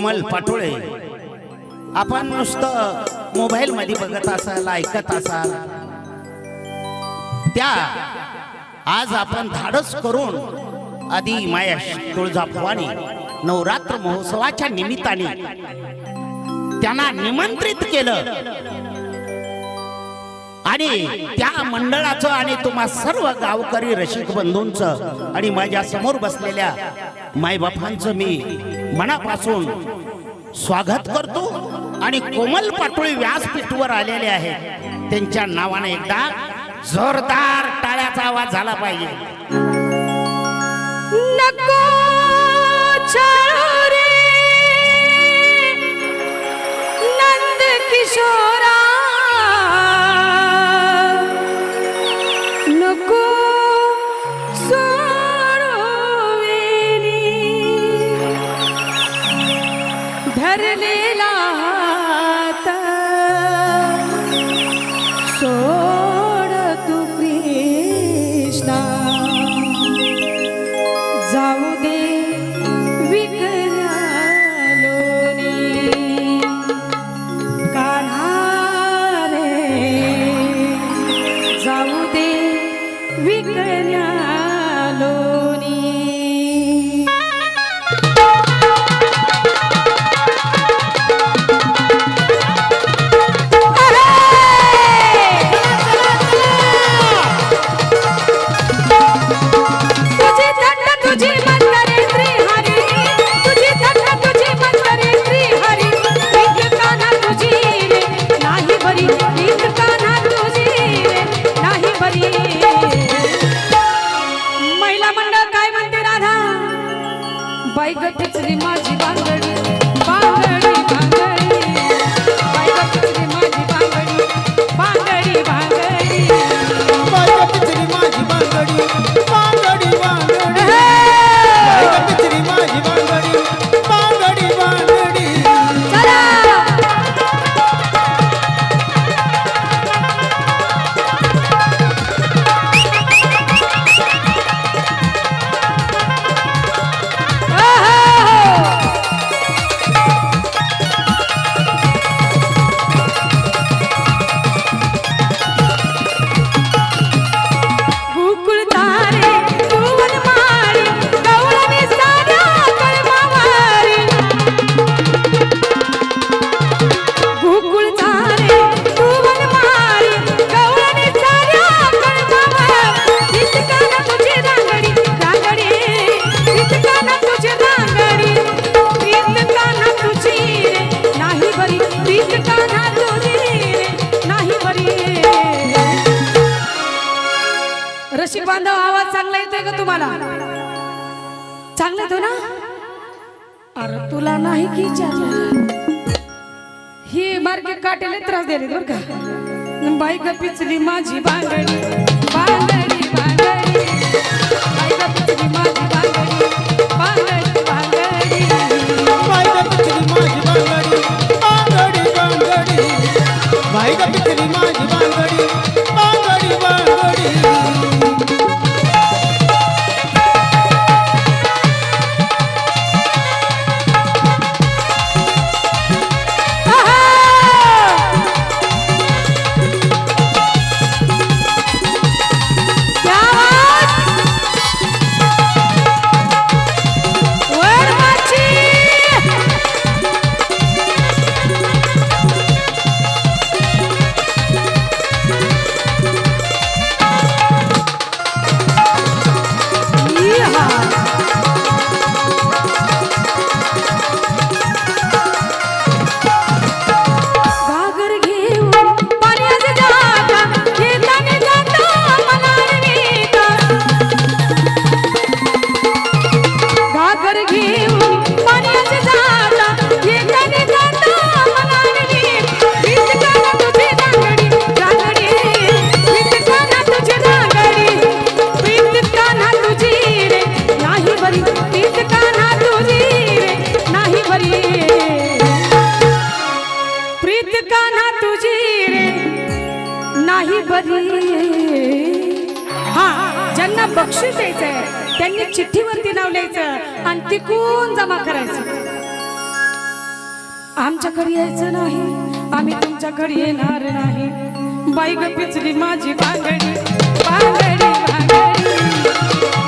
कोमल पाटोळे. आपण नुसतं मोबाईल मध्ये बघत असाल ऐकत असाल. त्या आज आपण धाडस करून आधी मायाश तुळजाभवानी नवरात्र महोत्सवाच्या निमित्ताने त्यांना निमंत्रित केलं. आणि त्या मंडळाचं आणि तुम्हा सर्व गावकरी रसिक बंधूंच आणि माझ्यासमोर बसलेल्या मायबापांचं मी मनापासून स्वागत करतो आणि कोमल पाटोळी व्यासपीठवर आलेले आहेत. त्यांच्या नावाने एकदा जोरदार टाळ्याचा आवाज झाला पाहिजे. किशोरा. करने बाई गठीचली माझी बांधणी. चांगले तो ना? अरे तुला नाही की ही मार्के काटेले त्रास दिले बरं का. बाई पिचली माझी बांगडी बांगडी. बरी. हा ज्यांना बक्षीस द्यायचंय त्यांनी चिठ्ठीवरती नाव लिहायचं आणि तिकून जमा करायचं. आमच्याकडे यायचं नाही आम्ही तुमच्याकडे येणार नाही. बाई ग पिचली माझी बांगडी बांगडी बांगडी.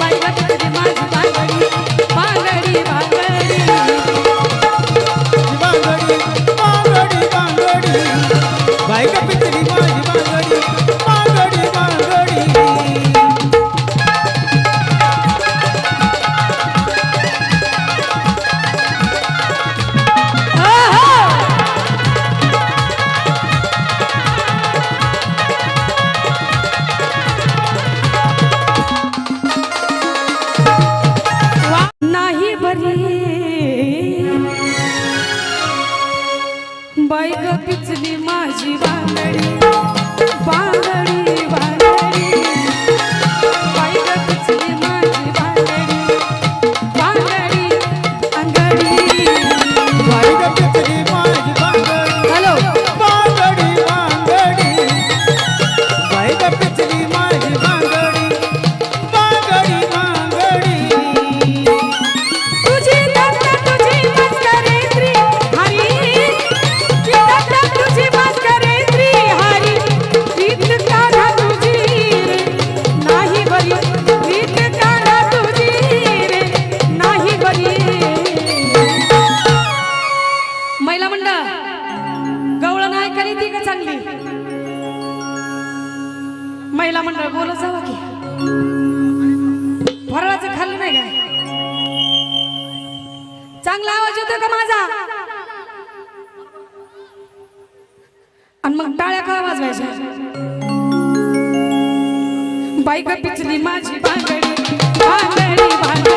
बाई ग पिचली माझी बांगडी बांगडी बांगडी. बांगडी बांगडी बाई पिचली माझी बांगडी चांगला आवाज येतो का माझा? आणि मग टाळ्या का आवाज व्हायचा बाईक पिचली माझी भांगडी भांगडी भांगडी.